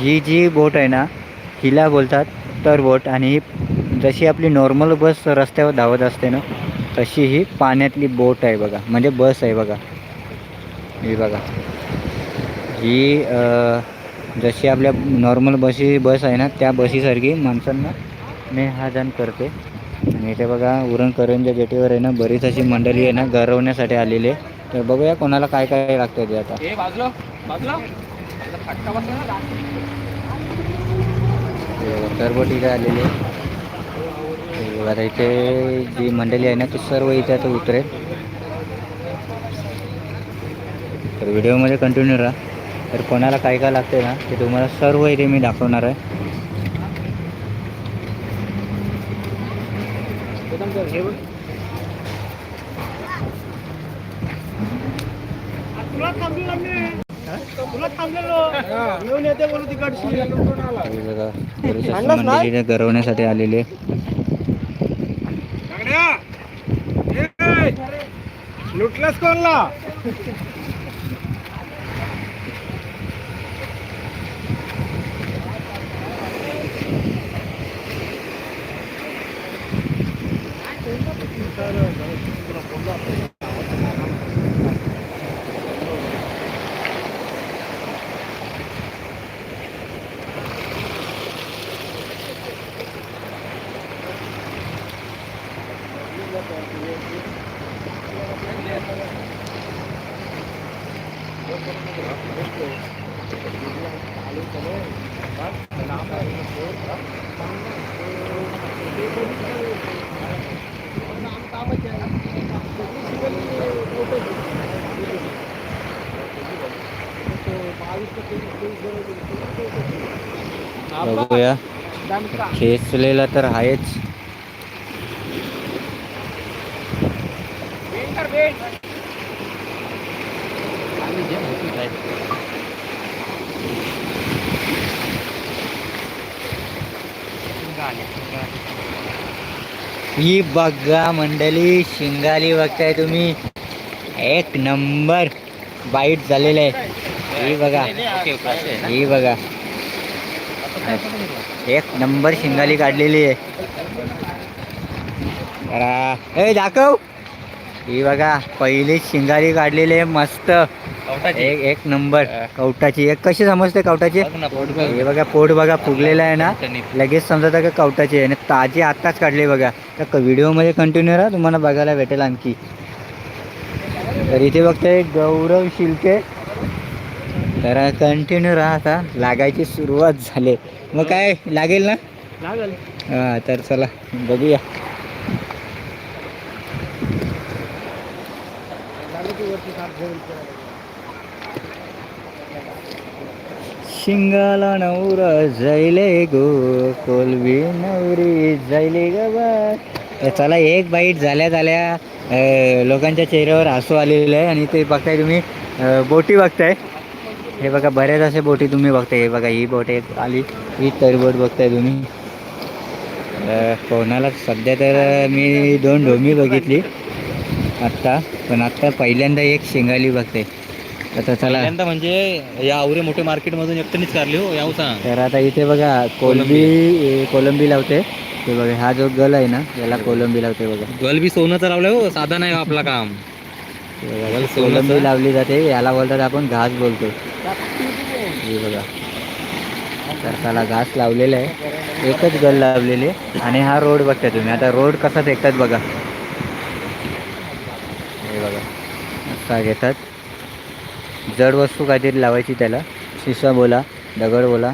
ही जी बोट आहे ना हिला बोलतात तर बोट आणि ही जशी आपली नॉर्मल बस रस्त्यावर धावत असते ना तशी ही पाण्यातली बोट आहे बघा. म्हणजे बस आहे बघा. ही बघा. ही जशी आपल्या नॉर्मल बसी बस आहे ना त्या बसीसारखी माणसांना नेहाजन करते. आणि इथे बघा उरण करंजा जेटीवर आहे ना बरीच अशी मंडळी आहे ना गरवण्यासाठी आलेली आहे. तर बघूया कोणाला काय काय लागतं ते आता. सर्व बाजूला आलेले इथे जी मंडळी आहे ना ती सर्व इथे आता उतरेल. तर व्हिडिओमध्ये कंटिन्यू राहा. तर कोणाला काय काय लागते ना ते तुम्हाला सर्व इथे मी दाखवणार आहे. तुला थांबलेलो. गरवण्यासाठी आलेले आहे कोणला? बघूया. खेचलेला तर आहेच. ही बघा मंडळी शिंगाली बघताय तुम्ही. एक नंबर. बाईट झालेलं आहे. ही बघा. ही बघा. एक नंबर शिंगाली काढलेली आहे. ए दाखव. ही बघा पहिलीच शिंगाली काढलेली आहे मस्त. एक एक नंबर. कवटाची. एक कशी समजते कवटाची? हे बघा पोट बघा फुगलेलं आहे ना. लगेच समजतं का कवटाची आहे. आणि ताजी आत्ताच काढली बघा. तर व्हिडिओमध्ये कंटिन्यू राहा तुम्हाला बघायला भेटेल आणखी. तर इथे बघताय गौरव शिल्के. तर कंटिन्यू राहा आता लागायची सुरुवात झाली. मग काय लागेल ना? लागल. हा तर चला बघूया. शिंगाला नवरा जायले गो कोलबी नवरी गबार तर चला एक बाईट झाल्या झाल्या लोकांच्या चेहऱ्यावर हसू आलेलं आहे आणि ते बघताय तुम्ही बोटी बघताय. हे बघा बऱ्याच असे बोटी तुम्ही बघताय. हे बघा ही बोट एक आली. ही तर बोट बघताय तुम्ही. कोणाला? सध्या तर मी दोन ढोमी बघितली. आत्ता पण आत्ता पहिल्यांदा एक शेंगाली बघते आता चला. म्हणजे या आवरे मोठे मार्केट मधून एकट्यानेच काढली हो याव सांग तर आता इथे बघा कोलंबी कोलंबी. लावते. ते बघा हा जो गल आहे ना याला कोलंबी लावते बघा. गल बी सोनं लावलंय हो साधा नाही हो आपला काम. कोलंबी. लावली जाते. याला बोलतात आपण घास बोलतो. हे बघा. तर त्याला घास लावलेला आहे. एकच गल लावलेली आहे. आणि हा रोड बघता तुम्ही. आता रोड कसा फेकतात बघा. हे बघा. असा घेतात. जड वस्तू काहीतरी लावायची त्याला. शिसा बोला दगड बोला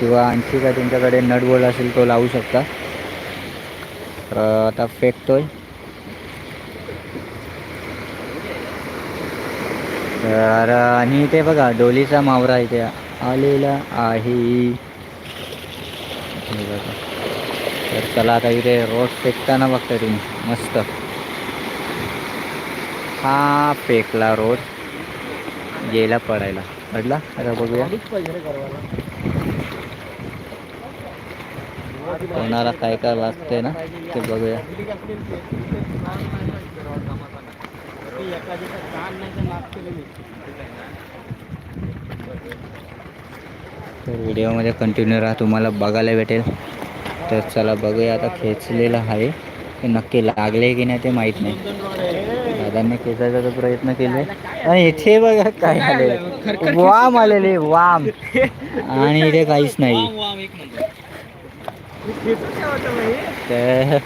किंवा आणखी काय तुमच्याकडे नट बोल असेल तो लावू शकता. तर आता फेकतोय. तर आणि ते बघा डोलीचा मावरा इथे आलेला आहे. बघा. तर चला आता इथे रोज फेकताना बघता तुम्ही. मस्त. हा फेकला रोड गेला पडायला. पडला? आता बघूया. कोणाला काय काय लागते ना ते बघूया. तर व्हिडिओमध्ये कंटिन्यू राहा तुम्हाला बघायला भेटेल. तर चला बघूया आता खेचलेलं आहे. ते नक्की लागले की नाही ते माहीत नाही. दादांनी खेचायचा तर प्रयत्न केले. आणि इथे बघा काय आले वाम आलेले वाम. आणि इथे काहीच नाही. तर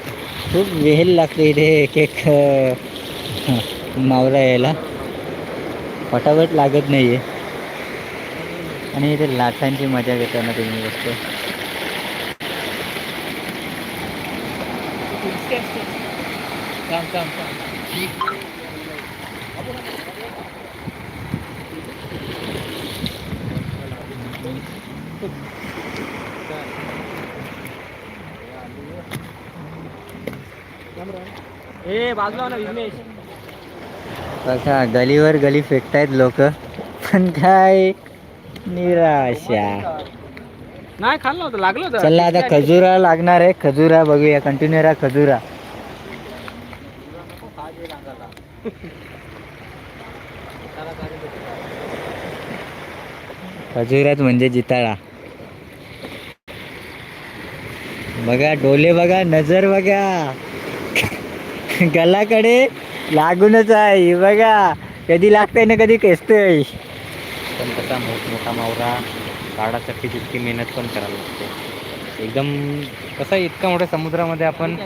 खूप वेल लागते इथे एक एक मावरा यायला. फटाफट लागत नाही आहे आणि इथे लाटांची मजा घेताना तुम्ही बसतो ए बाजूला ना विघ्नेश. बघा गलीवर गली फेकतायत लोक. पण काय निराशा. नाही खाल्लं होतं लागलं होतं. चला आता खजुरा लागणार आहे. खजुरा बघूया कंटिन्यू राहा खजुरा. खजुरात म्हणजे जिताळा. बघा डोले बघा नजर बघा. गलाकडे लागूनच आहे. बघा कधी लागतंय ना कधी खेचतंय. पण कसा मोठमोठा मावरा काढासाठी तितकी मेहनत पण करावी लागते. एकदम कसं आहे, इतका मोठ्या समुद्रामध्ये आपण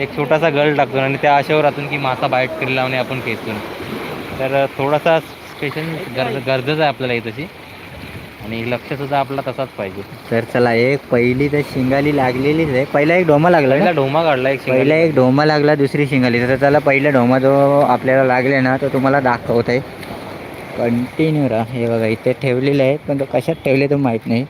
एक छोटासा गळ टाकतो आणि त्या आशेवर राहतून की मासा बाईट करी लावणे आपण खेचतो तर थोडासा स्पेशल गरज गरजच आहे आपल्याला ही तशी. आणि लक्षसुद्धा आपला तसाच पाहिजे. तर चला एक पहिली तर शिंगाली लागलेलीच आहे. पहिला एक डोमा लागला पहिला ढोमा काढला एक पहिला एक डोमा लागला दुसरी शिंगाली. तर चला पहिला डोमा जो आपल्याला लागले ना तो तुम्हाला दाखवत आहे कंटिन्यू राहा. हे बघा इथे ठेवलेले आहे पण तो कशात ठेवले तो माहीत नाही.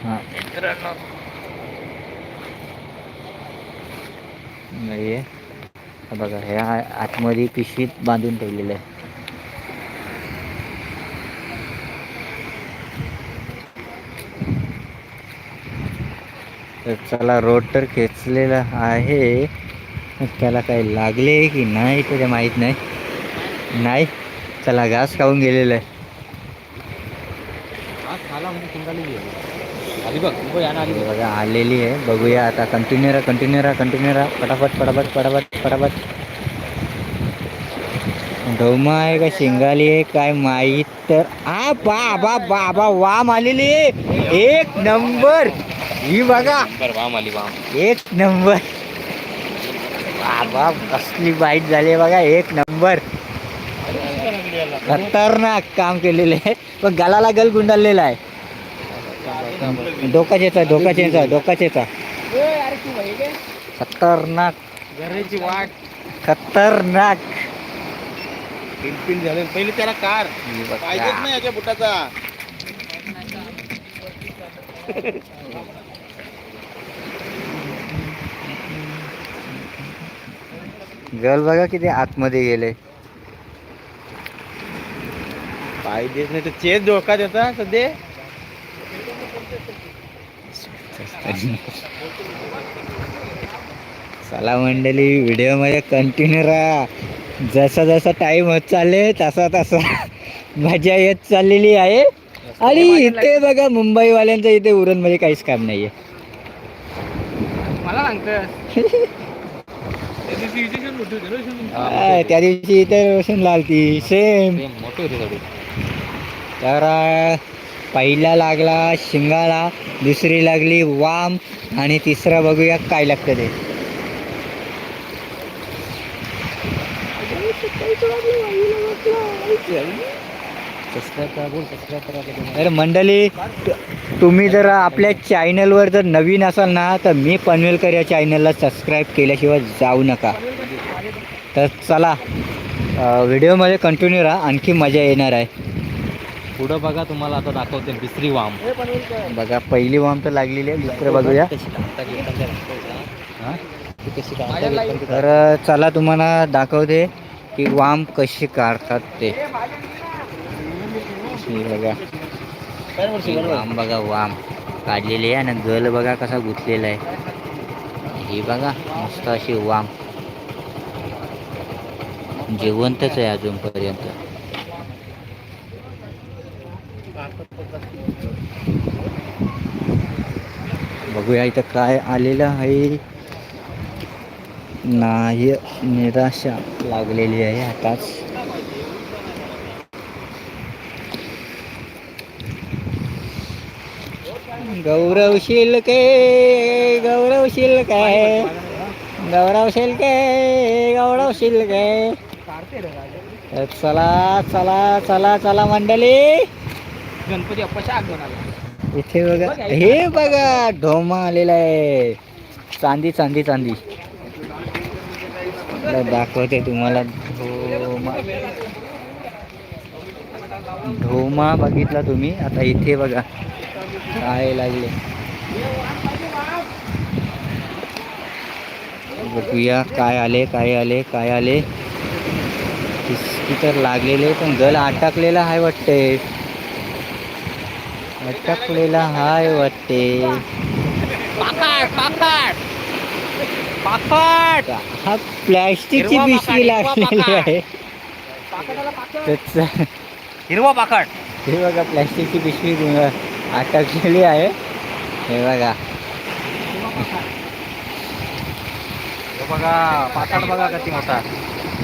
हा. आहे हा बघा हे आतमध्ये पिशवीत बांधून ठेवलेलं आहे. तर चला रोड तर खेचलेला आहे. त्याला काही लागले की नाही ते माहीत नाही. नाही चला घास खाऊन गेलेलं आहे खाला म्हणजे शिंगाली आली बघ आलेली आहे. बघूया आता. कंटिन्यू राहा कंटिन्यू राहा कंटिन्यू राहा. फटाफट फटाफट फटाफट फटाफट. ढोमा आहे का शिंगाली आहे काय माहीत तर. आ बा बा बा बा वाम आलेली आहे. एक नंबर. ही बघा. वाम आली वाम. एक नंबर. बाबा कसली वाईट झाली आहे बघा. एक नंबर. खतरनाक काम केलेलं आहे. पण गलाला गल गुंडाळलेला आहे. डोका चेचा डोका चेचा डोका चेचा. खतरनाक. घराची वाट. खतरनाक. पिलपिल झाले. पहिले त्याला कार. पाहिजेच नाही याच्या बुटाचा. गल बघा किती आतमध्ये गेले. पाहिजेच नाही तर चेस धोका देता सध्या. चला मंडळी व्हिडिओमध्ये कंटिन्यू राहा. जसा जसा टाइम होत चालले तसा तसा मजा येत चाललेली आहे. आणि इथे बघा मुंबईवाल्यांचं इथे उरणमध्ये काहीच काम नाहीये. मला सांगतं त्या दिवशी इथे रोशन सेम ते थोडी तर पहिला लागला शिंगाला दुसरी लागली वाम आणि तिसरा बघूया काय लागतं ते. अरे तर मंडळी तुम्ही जर आपल्या चॅनलवर जर नवीन असाल ना तर मी पनवेलकर या चॅनलला सबस्क्राईब केल्याशिवाय जाऊ नका. तर चला व्हिडिओमध्ये कंटिन्यू राहा आणखी मजा येणार आहे. पुढं बघा तुम्हाला आता दाखवते दुसरी वाम. बघा पहिली वाम तर लागलेली आहे दुसरं बघूया हा? तर चला तुम्हाला दाखवते की वाम कशी काढतात ते. बघा. वाम बघा वाम काढलेली आहे आणि गल बघा कसा गुंतलेला आहे. ही बघा मस्त अशी वाम. जिवंतच आहे अजूनपर्यंत. बघूया इथं काय आलेलं आहे. नाही निराशा लागलेली आहे आताच. गौरव के गौरव काय गौरव के गौरव शिलके. चला चला चला चला मंडळी. गणपती अप्पाच्या आला इथे बघा. हे बघा ढोमा आलेला आहे. चांदी चांदी चांदी. दाखवते तुम्हाला. ढोमा. ढोमा बघितला तुम्ही? आता इथे बघा. काय लागले. बघूया काय आले काय आले काय आले. तर लागलेले पण गल अटकलेला आहे वाटते अटकलेला हाय वाटते. हा प्लॅस्टिकची पिशवी लागलेली. आहे. हिरवा पाकाट हे बघा प्लॅस्टिकची पिशवी अटकलेली आहे. हे बघा. बघा पाकाट बघा किती मोठा.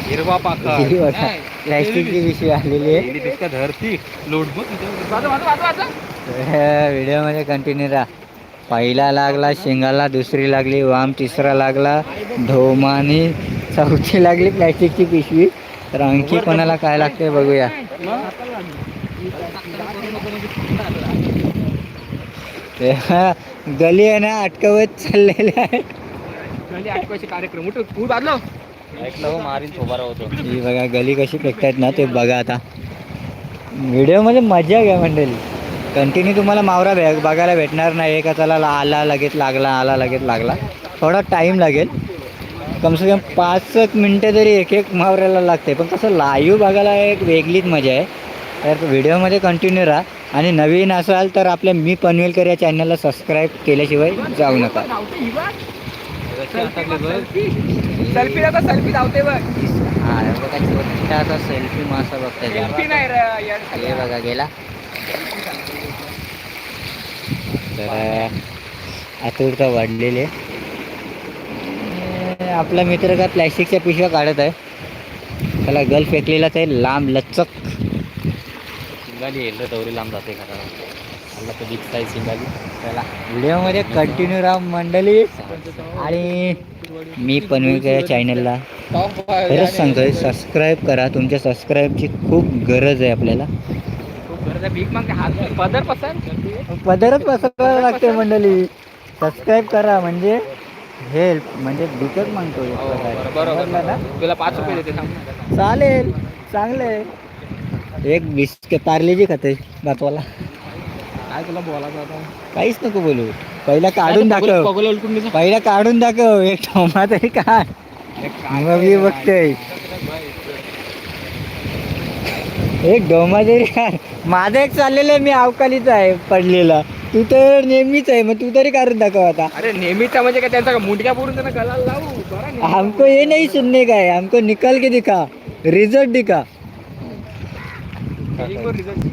हिरवा बघा प्लॅस्टिकची पिशवी आलेली आहे. धरती. लोट व्हिडिओमध्ये कंटिन्यू राहा. पहिला लागला शेंगाला दुसरी लागली वाम तिसरा लागला ढोमानी चौथी लागली प्लॅस्टिकची पिशवी. तर आणखी कोणाला काय लागते बघूया. ते हा, गली आहे ना अटकवत चाललेले आहे कार्यक्रम. उठ तू बाजलो. ऐकलं मारीन थोबारा होतो. ही बघा गली कशी फेकतायत ना ते बघा आता. व्हिडिओमध्ये मजा घ्या मंडळी. कंटिन्यू तुम्हाला मावरा भे बघायला भेटणार नाही. एका चला ला- आला लगेच लागला आला लगेच लागला. थोडा टाईम लागेल. कमसे कम पाच एक मिनटं तरी एक एक मावऱ्याला लागते. पण कसं लाईव्ह बघायला एक वेगळीच मजा आहे. तर व्हिडिओमध्ये कंटिन्यू राहा. आणि नवीन असाल तर आपल्या मी पनवेलकर या चॅनलला सबस्क्राईब केल्याशिवाय जाऊ नका. सेल्फी आता सेल्फी धावते बघ. बघा छोटासा सेल्फी मासा बघताय. सेल्फी नाही रे यार. हे बघा गेला. तर आतुरता वाढलेली. आहे आपला मित्र का प्लॅस्टिकच्या पिशव्या काढत आहे. त्याला गल फेकलेलाच आहे लांब लचक. शिंगाली येईल रे दौरी लांब जाते खरा. मला तर साईज शिंगाली. त्याला व्हिडिओमध्ये कंटिन्यू राहा मंडळी. आणि मी पनवेलकर चॅनलला खरंच सांगतोय सबस्क्राईब करा. तुमच्या सबस्क्राईबची खूप गरज आहे आपल्याला. पदर पसंत? पदरच पसरायला लागते मंडळी. सबस्क्राईब करा म्हणजे हेल्प म्हणजे बिकट मागतो ना? तुला पाच रुपये देते चालेल चांगलं एक बिस्किट पार्लेजी खाते बातवाला. काय तुला बोलायचं आता? काहीच नको बोलू. पहिला काढून दाखव. पहिला काढून दाखव. एक ठोमा तरी मग मी बघतोय. एक डोमा तरी काढ माझं एक चाललेलं आहे मी अवकालीचा आहे पडलेला. तू तर नेहमीच आहे मग तू तरी काढून दाखव आता. अरे नेहमीचा म्हणजे काय त्यांचा मुंडक्या पुरून त्यांना गळाला लावू? बरं नाही. हमको ये नहीं सुनने का है? हमको निकल के दिखा. रिजल्ट दिखा. Feeling वर result.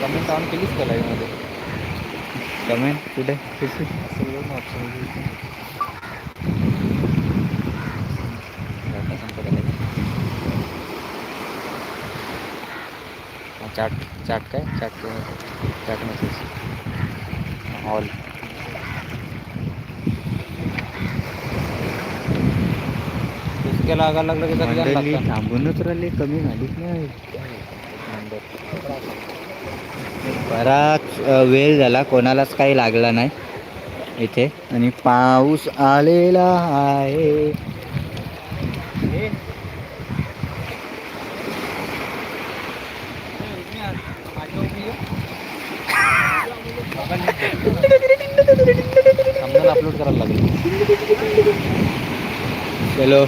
कमेंट ऑन केलीच का लाईव्हमध्ये. कमेंट कुठे? चाट चाट काय? चाट चाट मेसेज इसके लागायला लागलं की मंडळी. थांबूनच राहिले कमी झालीच नाही. बराच वेळ झाला कोणालाच काही लागला नाही इथे. आणि पाऊस आलेला आहे समजा अपलोड करायला लागेल चलो।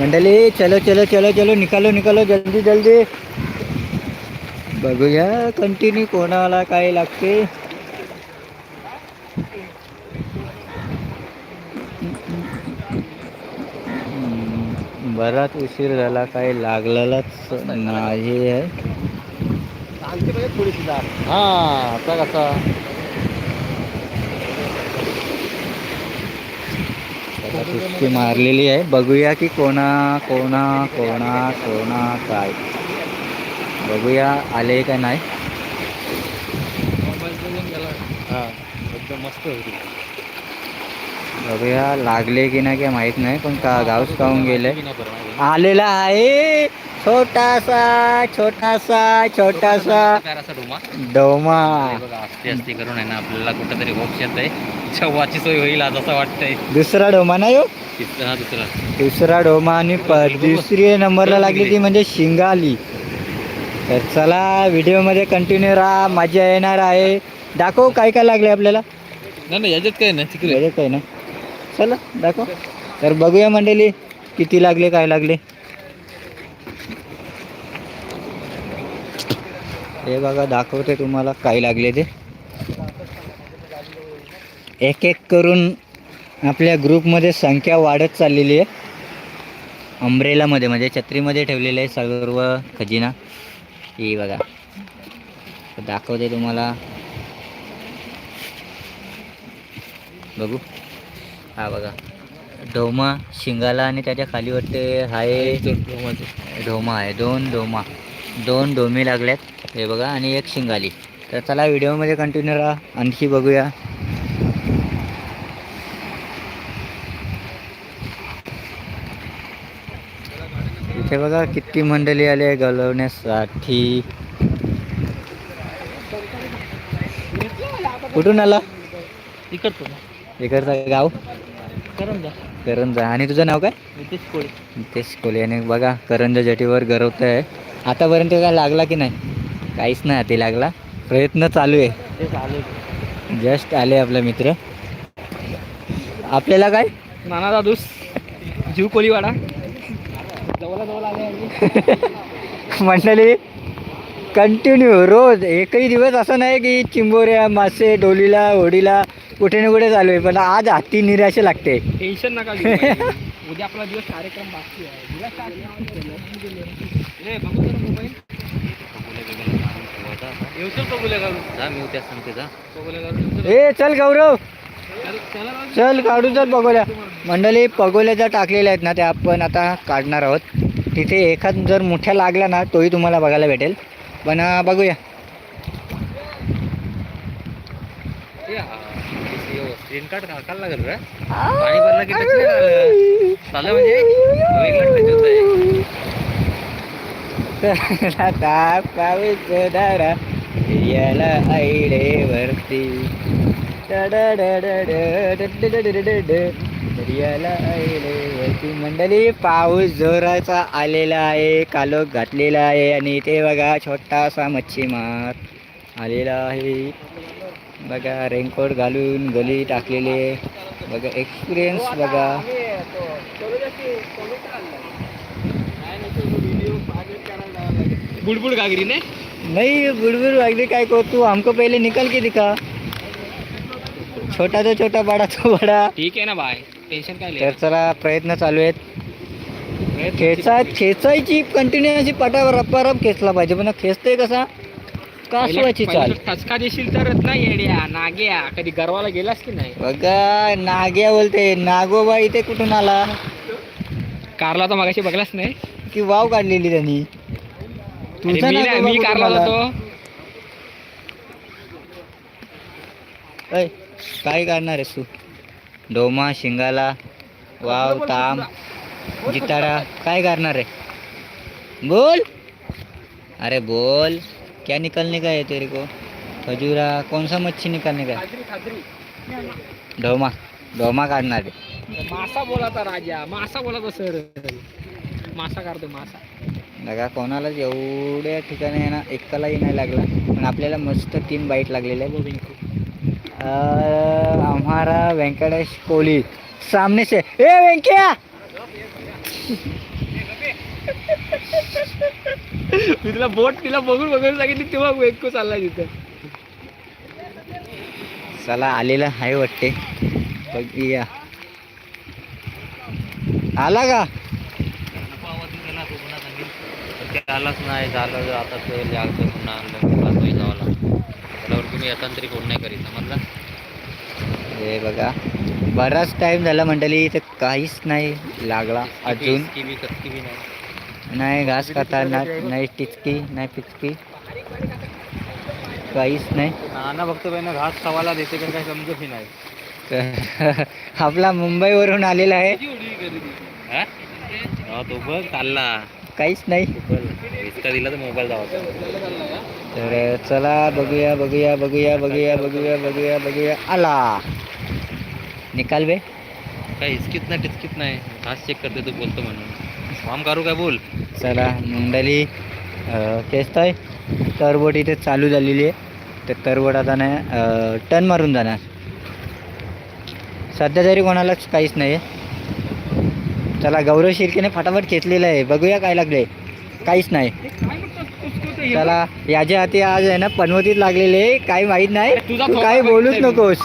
मंडळी चलो चलो चलो चलो निकालो निकालो जल्दी जल्दी। बघूया कंटिन्यू कोणाला काय लागते। बराच उशीर झाला काय लागलेलाच नाही आहे. हा आता कसा आता मारलेली आहे. बघूया की कोणा कोणा कोणा कोणा काय. बघूया आले का नाही. एकदम मस्त होती. बघूया लागले की नाही काय माहीत नाही पण का गावच काहून गेले. आलेला आहे. छोटासा छोटासा छोटासा. काय असा डोमा. डोमा बघा असते असते करून आहे ना आपल्याला कुठंतरी होप्स येत आहे. चव्हाची सोय होईल आज असं वाटतंय. दुसरा डोमा नाही हो? तिसरा हा दुसरा. दुसरा डोमा आणि दुसरी नंबरला लागली ती म्हणजे शिंगाली. तर चला व्हिडिओमध्ये कंटिन्यू राहा मजा येणार आहे. दाखव काय काय लागले आपल्याला. नाही नाही याच्यात काय नाही तिकडे. वेगळं काही नाही. चला दाखव. तर बघूया मंडळी किती लागले काय लागले. हे बघा दाखवते तुम्हाला काय लागले ते. एक एक करून आपल्या ग्रुपमध्ये संख्या वाढत चाललेली आहे. अम्ब्रेलामध्ये म्हणजे छत्रीमध्ये ठेवलेलं आहे सर्व खजिना. ही बघा. दाखवते तुम्हाला. बघू. हा बघा. ढोमा शिंगाला आणि त्याच्याखाली वाटते हाय. ढोमा आहे दोन ढोमा दोन डोमे लागल्यात हे बघा आणि एक शिंगाली. तर चला व्हिडिओमध्ये कंटिन्यू राहा आणखी बघूया. इथे बघा किती मंडळी आले गलवण्यासाठी कुठून आला? इकडतो इकडचं गाव? करून जा करंजा. आणि तुझं नाव काय? नितेश कोळी. नितेश कोले आणि बघा करंजा जटीवर गरवत आहे. आतापर्यंत काय लागला की नाही? काहीच नाही हाती लागला. प्रयत्न चालू आहे. जस्ट आले आपला मित्र. आपल्याला काय? नाना दादूस जीव कोलीवाडा जवळ जवळ आले मंडळी कंटिन्यू रोज एकही दिवस असं नाही की चिंबोऱ्या मासे डोलीला होडीला कुठे ना कुठे चालू आहे. पण आज हाती निराशे लागते. टेन्शन नका. उद्या आपला दिवस कार्यक्रम बाकी आहे. केला. ए, बघू जरा मोबाईल येऊचल बघूया घालून. जा मी उद्या सांगते जा. बघूया घालून ए चल गौरव. चल- चला राव. चल काढू चल पगोल्या मंडळी पगोल्या ज्या टाकलेल्या आहेत ना त्या आपण आता काढणार आहोत. तिथे एखाद जर मोठ्या लागला ना तोही तुम्हाला बघायला भेटेल. पण अं, बघूया. स्क्रीन कार्ड काढायला लागेल रे. पाणी भरलं की टच नाही झालं चाललं म्हणजे? वेगळं टच होत आहे आता पाऊस दारा याला आईडे वरती याला आईडे मंडळी पाऊस जोराचा आलेला आहे कालोख घातलेला आहे आणि इथे बघा छोटासा मच्छीमार आलेला आहे. बघा रेनकोट घालून गली टाकलेले बघा एक्सपिरियन्स बघा आम्ही तो कॉलेजाची कॉलेज आणलाय. काय नाही तो video पाकिट करायला लागला. बुडबुड घागरी ने? नहीं बुड़बुड़ काय को तू हमको पहले निकल के दिखा। छोटा तो छोटा बड़ा तो बड़ा। ठीक आहे ना बाय टेन्शन काय तर चला प्रयत्न चालू आहेत. खेचा खेचायची कंटिन्यू अशी पटावर रप्पारप खेचला पाहिजे. पण खेचते कसा? कासवाची चाल? ठसका देशील तरच ना येड्या नाग्या. कधी गरवाला गेलास की नाही? बघा नाग्या बोलते. नागोबा इथे कुठून आला? कारला तर मगाशी बघलाच नाही? की वाव काढलेली त्यांनी. मी नाही- कारला ऐ, काय काढणार आहेस तू? डोमा शिंगाला वाव ताम जिताडा काय करणार आहे? बोल! अरे बोल क्या निकलने का है तेरे को? खजूरा कौन सा मच्छी निकालने का है? खाजरी खाजरी डोमा डोमा काढणार आहे. मासा बोलाता राजा मासा बोलाता सर. मासा काढतो मासा. बघा कोणालाच एवढ्या ठिकाणी आहे ना एकालाही नाही लागला. पण आपल्याला मस्त तीन बाईट लागलेले आहे हमारा वेंकटेश कोहली सामने से ए वेंकैया मी तुला बोट तिला बघून बघून सांगितली तेव्हा वेको चाललाय तिथं. चला आलेला आहे वाटते. बघूया. आला का? आलाच नाही झालं आता तो लागतं पुन्हा आणलं पाचवी जावाला त्याच्यावर तुम्ही येताना तरी कोण नाही करीत समजला? हे बघा बराच टाइम झाला मंडळी इथं काहीच नाही लागला अजून. की बी कचकी बी नाही. नाही घास खाता ना नाही टिचकी नाही पिचकी. काहीच नाही. नाना फक्त पहिला घास खावाला देते पण काही समजत नाही. तर आपला मुंबईवरून आलेला आहे. हा? हा, तो बघ चालला. काहीच नाही. दिला तर मोबाईल तर चला बघूया बघूया बघूया बघूया बघूया बघूया बघूया. आला. निकाल बे. काय हिचकीत नाही टिचकीत नाही. घास चेक करते तू बोलतो म्हणून. फॉर्म करू काय बोल? चला मंडळी केसतोय तरबोट इथे चालू झालेली आहे. तर तरबोट आता नाही टन मारून जाणार. सध्या तरी कोणालाच काहीच नाही आहे. चला गौरव शिर्केने फटाफट खेचलेलं आहे. बघूया काय लागले काहीच नाही. चला याच्या हाती आज आहे ना पनवतीत लागलेले काही माहीत नाही. तू काही बोलूच. नकोस.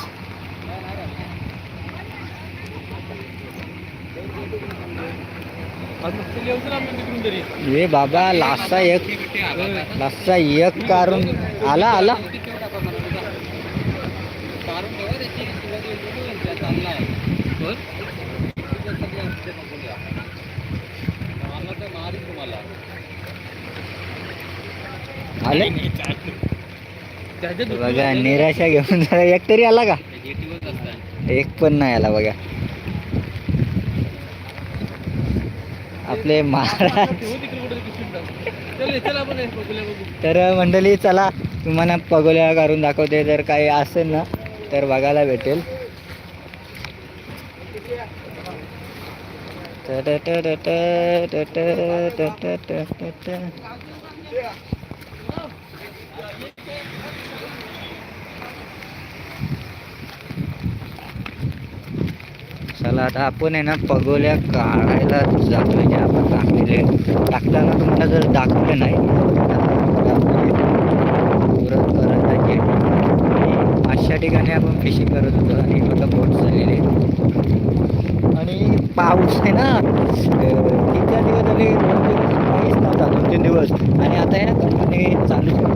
ये बाबा लास्टचा एक लास्टचा एक कारण आला आला. आले? बघा निराशा घेऊन जरा एक तरी आला का? एक पण नाही आला बघा. आपले महाराज. तर मंडळी चला तुम्हाला पगोल्या करून दाखवते. जर काही असेल ना तर बघायला भेटेल. चला आता आपण आहे ना पगोल्या काढायला जातोय जे आपण टाकलेले टाकताना तुम्हाला जर दाखवलं नाही परत करत आहे. अशा ठिकाणी आपण फिशिंग करत होतो आणि बघा बोट झालेले आणि पाऊस आहे ना तीन चार दिवस झाले दोन दिवस पाऊस नव्हता दोन तीन दिवस. आणि आता आहे ना कंपनी चालू आहे